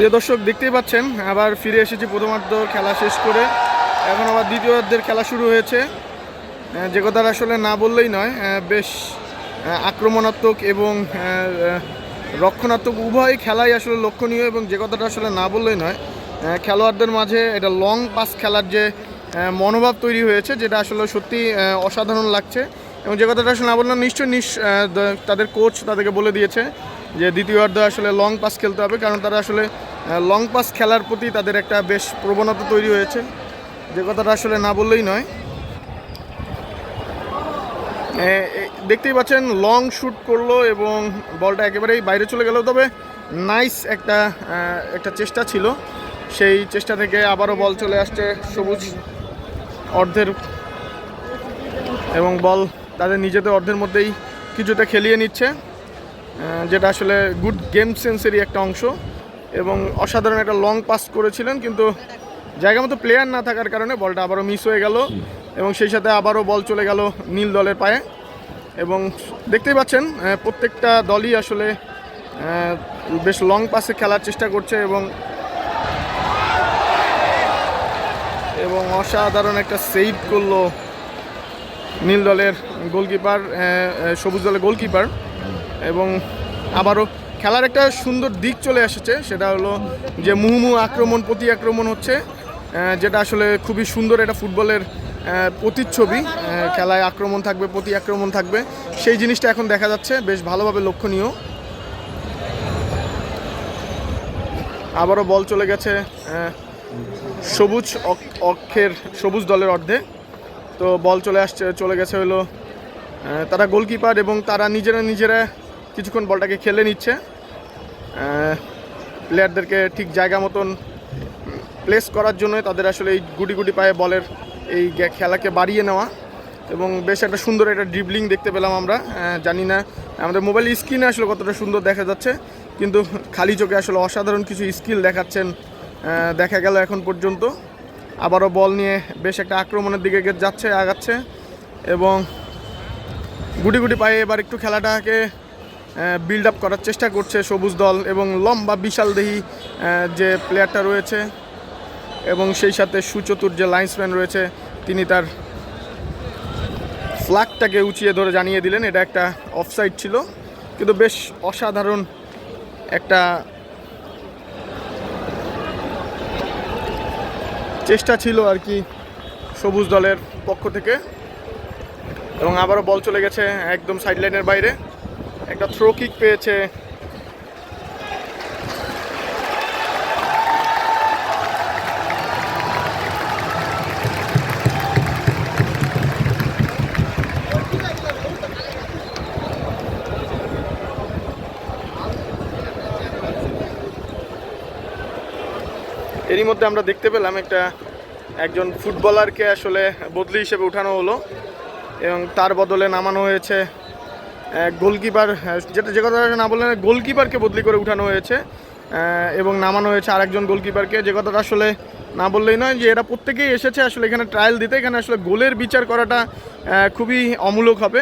প্রিয় দর্শক, দেখতেই পাচ্ছেন, আবার ফিরে এসেছি প্রথমার্ধ খেলা শেষ করে। এখন আবার দ্বিতীয়ার্ধের খেলা শুরু হয়েছে। যে কথাটা আসলে না বললেই নয় বেশ আক্রমণাত্মক এবং রক্ষণাত্মক উভয় খেলাই আসলে লক্ষণীয় এবং যে কথাটা আসলে না বললেই নয় খেলোয়াড়দের মাঝে এটা লং পাস খেলার যে মনোভাব তৈরি হয়েছে, যেটা আসলে সত্যি অসাধারণ লাগছে। এবং যে কথাটা আসলে না বললাম নিশ্চয়ই, নিশ তাদের কোচ তাদেরকে বলে দিয়েছে যে, দ্বিতীয়ার্ধে আসলে লং পাস খেলতে হবে, কারণ তারা আসলে লং পাস খেলার প্রতি তাদের একটা বেশ প্রবণতা তৈরি হয়েছে। যে কথাটা আসলে না বললেই নয়। দেখতেই পাচ্ছেন লং শ্যুট করল এবং বলটা একেবারেই বাইরে চলে গেল। তবে নাইস একটা একটা চেষ্টা ছিল। সেই চেষ্টা থেকে আবারও বল চলে আসছে সবুজ অর্ধের। এবং বল তাদের নিজেদের অর্ধের মধ্যেই কিছুটা খেলিয়ে নিচ্ছে। যেটা আসলে গুড গেম সেন্সেরই একটা অংশ। এবং অসাধারণ একটা লং পাস করেছিলেন কিন্তু জায়গা মতো প্লেয়ার না থাকার কারণে বলটা আবারও মিস হয়ে গেল এবং সেই সাথে আবারও বল চলে গেল নীল দলের পায়ে। এবং দেখতেই পাচ্ছেন প্রত্যেকটা দলই আসলে বেশ লং পাসে খেলার চেষ্টা করছে এবং এবং অসাধারণ একটা সেভ করল নীল দলের গোলকিপার সবুজ দলের গোলকিপার এবং আবারও খেলার একটা সুন্দর দিক চলে এসেছে, সেটা হলো যে মুহুমুহু আক্রমণ প্রতি আক্রমণ হচ্ছে যেটা আসলে খুবই সুন্দর এটা ফুটবলের প্রতিচ্ছবি খেলায় আক্রমণ থাকবে প্রতি আক্রমণ থাকবে, সেই জিনিসটা এখন দেখা যাচ্ছে, বেশ ভালোভাবে লক্ষণীয়। আবারও বল চলে গেছে সবুজ অক- অক্ষের, সবুজ দলের অর্ধে। তো বল চলে আসছে, চলে গেছে হলো তারা গোলকিপার এবং তারা নিজেরা নিজেরা কিছুক্ষণ বলটাকে খেলে নিচ্ছে। প্লেয়ারদেরকে ঠিক জায়গা মতন প্লেস করার জন্য তাদের আসলে এই গুটি গুটি পায়ে বলের এই খেলাকে বাড়িয়ে নেওয়া এবং বেশ একটা সুন্দর একটা ড্রিবলিং দেখতে পেলাম আমরা। জানি না, আমাদের মোবাইল স্ক্রিনে আসলে কতটা সুন্দর দেখা যাচ্ছে, কিন্তু খালি চোখে আসলে অসাধারণ কিছু স্কিল দেখাচ্ছেন। দেখা গেল এখন পর্যন্ত। আবারও বল নিয়ে বেশ একটা আক্রমণের দিকে যাচ্ছে, আগাচ্ছে এবং গুটি গুটি পায়ে এবার একটু খেলাটাকে বিল্ড আপ করার চেষ্টা করছে সবুজ দল এবং লম্বা বিশাল দেহি যে প্লেয়ারটা রয়েছে এবং সেই সাথে সুচতুর যে লাইন্সম্যান রয়েছে, তিনি তার ফ্ল্যাগটাকে উঁচিয়ে ধরে জানিয়ে দিলেন। এটা একটা অফসাইড ছিল, কিন্তু বেশ অসাধারণ একটা চেষ্টা ছিল আর কি সবুজ দলের পক্ষ থেকে। এবং আবারও বল চলে গেছে একদম সাইড লাইনের বাইরে। একটা থ্রো কিক পেয়েছে। এরই মধ্যে আমরা দেখতে পেলাম একটা একজন ফুটবলারকে আসলে বদলি হিসেবে উঠানো হলো এবং তার বদলে নামানো হয়েছে। গোলকিপার যেটা যে কথা না বললেন গোলকিপারকে বদলি করে উঠানো হয়েছে এবং নামানো হয়েছে আরেকজন গোলকিপারকে। যে কথাটা আসলে না বললেই নয় যে এরা প্রত্যেকেই এসেছে আসলে এখানে ট্রায়াল দিতে, এখানে আসলে গোলের বিচার করাটা খুবই অমূলক হবে।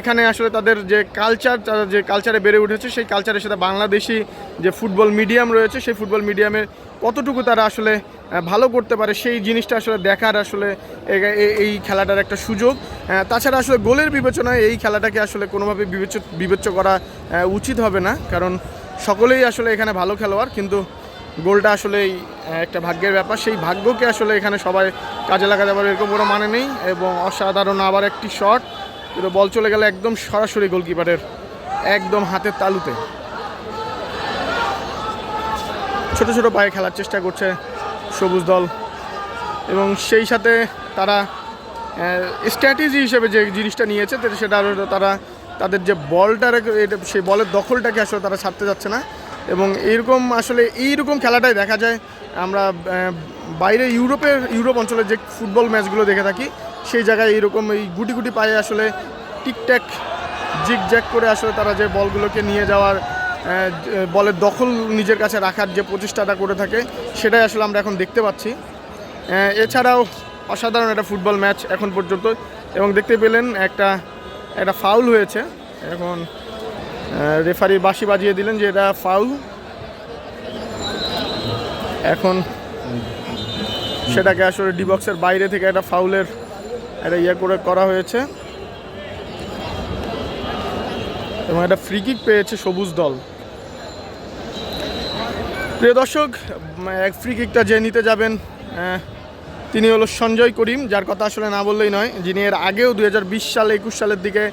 এখানে আসলে তাদের যে কালচার তারা যে কালচারে বেড়ে উঠেছে, সেই কালচারের সাথে বাংলাদেশি যে ফুটবল মিডিয়াম রয়েছে, সেই ফুটবল মিডিয়ামের কতটুকু তারা আসলে ভালো করতে পারে, সেই জিনিসটা আসলে দেখার আসলে এই খেলাটার একটা সুযোগ। তাছাড়া আসলে গোলের বিবেচনায় এই খেলাটাকে আসলে কোনোভাবে বিবেচ, বিবেচ্য করা উচিত হবে না। কারণ সকলেই আসলে এখানে ভালো খেলোয়াড়, কিন্তু গোলটা আসলে একটা ভাগ্যের ব্যাপার। সেই ভাগ্যকে আসলে এখানে সবাই কাজে লাগাতে পারে এরকম কোনো মানে নেই এবং অসাধারণ আবার একটি শট। কিন্তু বল চলে গেলে একদম সরাসরি গোলকিপারের, একদম হাতের তালুতে। ছোট ছোট পায়ে খেলার চেষ্টা করছে সবুজ দল। এবং সেই সাথে তারা স্ট্র্যাটেজি হিসেবে যে জিনিসটা নিয়েছে সেটা তারা, তাদের যে বলটার সেই বলের দখলটাকে আসলে তারা ছাড়তে যাচ্ছে না। এবং এইরকম আসলে এইরকম খেলাটাই দেখা যায়। আমরা বাইরে ইউরোপের, ইউরোপ অঞ্চলের যে ফুটবল ম্যাচগুলো দেখে থাকি, সেই জায়গায় এইরকম এই গুটি গুটি পায়ে আসলে টিকট্যাক জিগ জ্যাক করে আসলে তারা যে বলগুলোকে নিয়ে যাওয়ার বলের দখল নিজের কাছে রাখার যে প্রচেষ্টাটা করে থাকে, সেটাই আসলে আমরা এখন দেখতে পাচ্ছি। এছাড়াও অসাধারণ একটা ফুটবল ম্যাচ এখন পর্যন্ত, এবং দেখতে পেলেন একটা একটা ফাউল হয়েছে। এখন রেফারি বাঁশি বাজিয়ে দিলেন যে এটা ফাউল। এখন সেটাকে আসলে ডি বক্সের বাইরে থেকে একটা ফাউলের, একটা ইয়ে করে করা হয়েছে। এবং একটা ফ্রি কিক পেয়েছে সবুজ দল। প্রিয় দর্শক, এক ফ্রি কিকটা যে নিতে যাবেন তিনি হলো সঞ্জয় করিম, যার কথা আসলে না বললেই নয়। যিনি এর আগেও দু সাল, একুশ সালের দিকে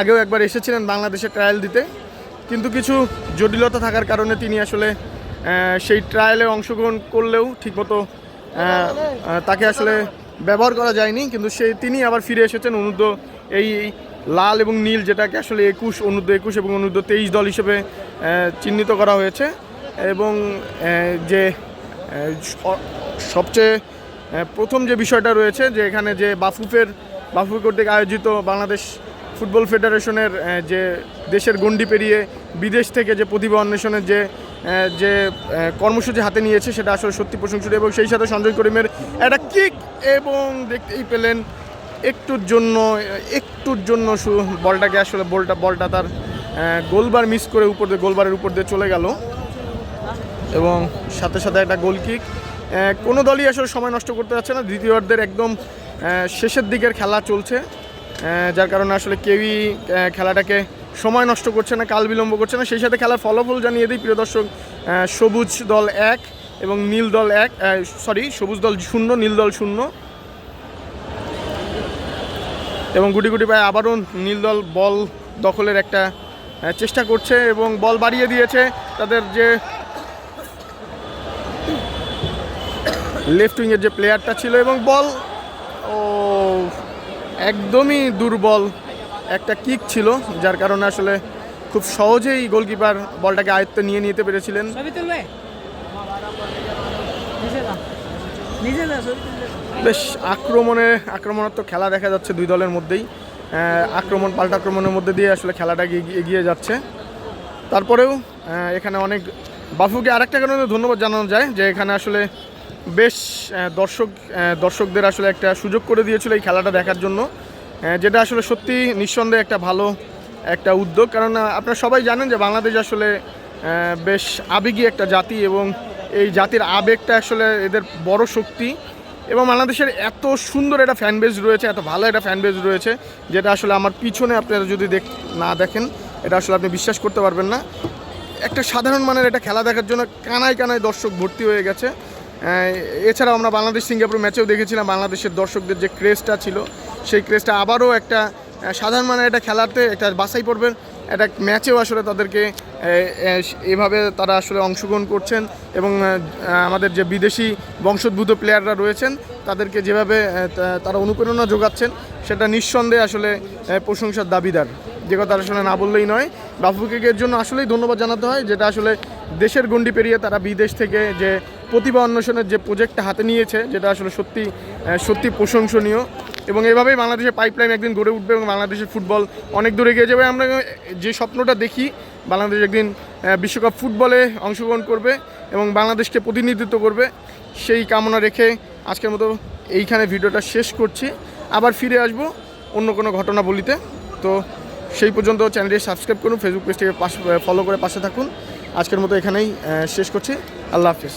আগেও একবার এসেছিলেন বাংলাদেশে ট্রায়াল দিতে। কিন্তু কিছু জটিলতা থাকার কারণে তিনি আসলে সেই ট্রায়ালে অংশগ্রহণ করলেও ঠিকমতো তাকে আসলে ব্যবহার করা যায়নি। কিন্তু সে, তিনি আবার ফিরে এসেছেন অনূর্ধ্ব এই লাল এবং নীল যেটাকে আসলে একুশ অনূর্ধ্ব একুশ এবং অনূর্ধ্ব তেইশ দল হিসেবে চিহ্নিত করা হয়েছে। এবং যে সবচেয়ে প্রথম যে বিষয়টা রয়েছে যে এখানে যে বাফুফের, বাফুফে কর্তৃক আয়োজিত বাংলাদেশ ফুটবল ফেডারেশনের যে দেশের গণ্ডি পেরিয়ে বিদেশ থেকে যে প্রতিভা অন্বেষণের যে যে কর্মসূচি হাতে নিয়েছে সেটা আসলে সত্যি প্রশংসনীয় এবং সেই সাথে সঞ্জয় করিমের একটা কিক এবং দেখতেই পেলেন একটুর জন্য একটুর জন্য বলটাকে আসলে বলটা বলটা তার গোলবার মিস করে উপর দিয়ে, গোলবারের উপর দিয়ে চলে গেল। এবং সাথে সাথে একটা গোল কিক কোনো দলই আসলে সময় নষ্ট করতে যাচ্ছে না। দ্বিতীয়ার্ধের একদম শেষের দিকের খেলা চলছে। যার কারণে আসলে কেউই খেলাটাকে সময় নষ্ট করছে না, কাল বিলম্ব করছে না। সেই সাথে খেলার ফলাফল জানিয়ে দিই। প্রিয় দর্শক সবুজ দল এক এবং নীল দল এক সরি সবুজ দল শূন্য, নীল দল শূন্য। এবং গুটি গুটি পায়ে আবারও নীলদল বল দখলের একটা চেষ্টা করছে এবং বল বাড়িয়ে দিয়েছে তাদের যে লেফট উইংয়ের যে প্লেয়ারটা ছিল এবং বল, ও, একদমই দুর্বল একটা কিক ছিল, যার কারণে আসলে খুব সহজেই গোলকিপার বলটাকে আয়ত্তে নিয়ে নিতে পেরেছিলেন। বেশ আক্রমণে, আক্রমণাত্মক খেলা দেখা যাচ্ছে দুই দলের মধ্যেই। আক্রমণ, পাল্টা আক্রমণের মধ্যে দিয়ে আসলে খেলাটা এগিয়ে যাচ্ছে। তারপরেও এখানে অনেক, বাফুকে আরেকটা কারণে ধন্যবাদ জানানো যায় যে এখানে আসলে বেশ দর্শক দর্শকদের আসলে একটা সুযোগ করে দিয়েছিল এই খেলাটা দেখার জন্য। যেটা আসলে সত্যি নিঃসন্দেহে একটা ভালো একটা উদ্যোগ। কারণ আপনারা সবাই জানেন যে বাংলাদেশ আসলে বেশ আবেগী একটা জাতি এবং এই জাতির আবেগটা আসলে এদের বড় শক্তি। এবং বাংলাদেশের এত সুন্দর একটা ফ্যান বেজ রয়েছে, এত ভালো একটা ফ্যান বেজ রয়েছে, যেটা আসলে আমার পিছনে আপনারা যদি দেখ, না দেখেন, এটা আসলে আপনি বিশ্বাস করতে পারবেন না। একটা সাধারণ মানের একটা খেলা দেখার জন্য কানায় কানায় দর্শক ভর্তি হয়ে গেছে। এছাড়াও আমরা বাংলাদেশ সিঙ্গাপুর ম্যাচেও দেখেছিলাম, বাংলাদেশের দর্শকদের যে ক্রেজটা ছিল, সেই ক্রেজটা আবারও একটা সাধারণ মানের একটা খেলাতে একটা বাছাই পড়বেন একটা ম্যাচেও আসলে তাদেরকে এভাবে তারা আসলে অংশগ্রহণ করছেন এবং আমাদের যে বিদেশি বংশোদ্ভূত প্লেয়াররা রয়েছেন, তাদেরকে যেভাবে তারা অনুপ্রেরণা যোগাচ্ছেন, সেটা নিঃসন্দেহে আসলে প্রশংসার দাবিদার। যে কথা আসলে না বললেই নয়। বাফুকের জন্য আসলেই ধন্যবাদ জানাতে হয়, যেটা আসলে দেশের গণ্ডি পেরিয়ে তারা বিদেশ থেকে যে প্রতিভা অন্বেষণের যে প্রজেক্টটা হাতে নিয়েছে, যেটা আসলে সত্যি সত্যি প্রশংসনীয়। এবং এভাবেই বাংলাদেশের পাইপলাইন একদিন গড়ে উঠবে এবং বাংলাদেশের ফুটবল অনেক দূরে এগিয়ে যাবে। আমরা যে স্বপ্নটা দেখি, বাংলাদেশ একদিন বিশ্বকাপ ফুটবলে অংশগ্রহণ করবে এবং বাংলাদেশকে প্রতিনিধিত্ব করবে। সেই কামনা রেখে আজকের মতো এইখানে ভিডিওটা শেষ করছি। আবার ফিরে আসব অন্য কোনো ঘটনা বলিতে তো সেই পর্যন্ত চ্যানেলটি সাবস্ক্রাইব করুন ফেসবুক পেজটিকে পাশে ফলো করে পাশে থাকুন। আজকের মতো এখানেই শেষ করছি। আল্লাহ হাফিজ।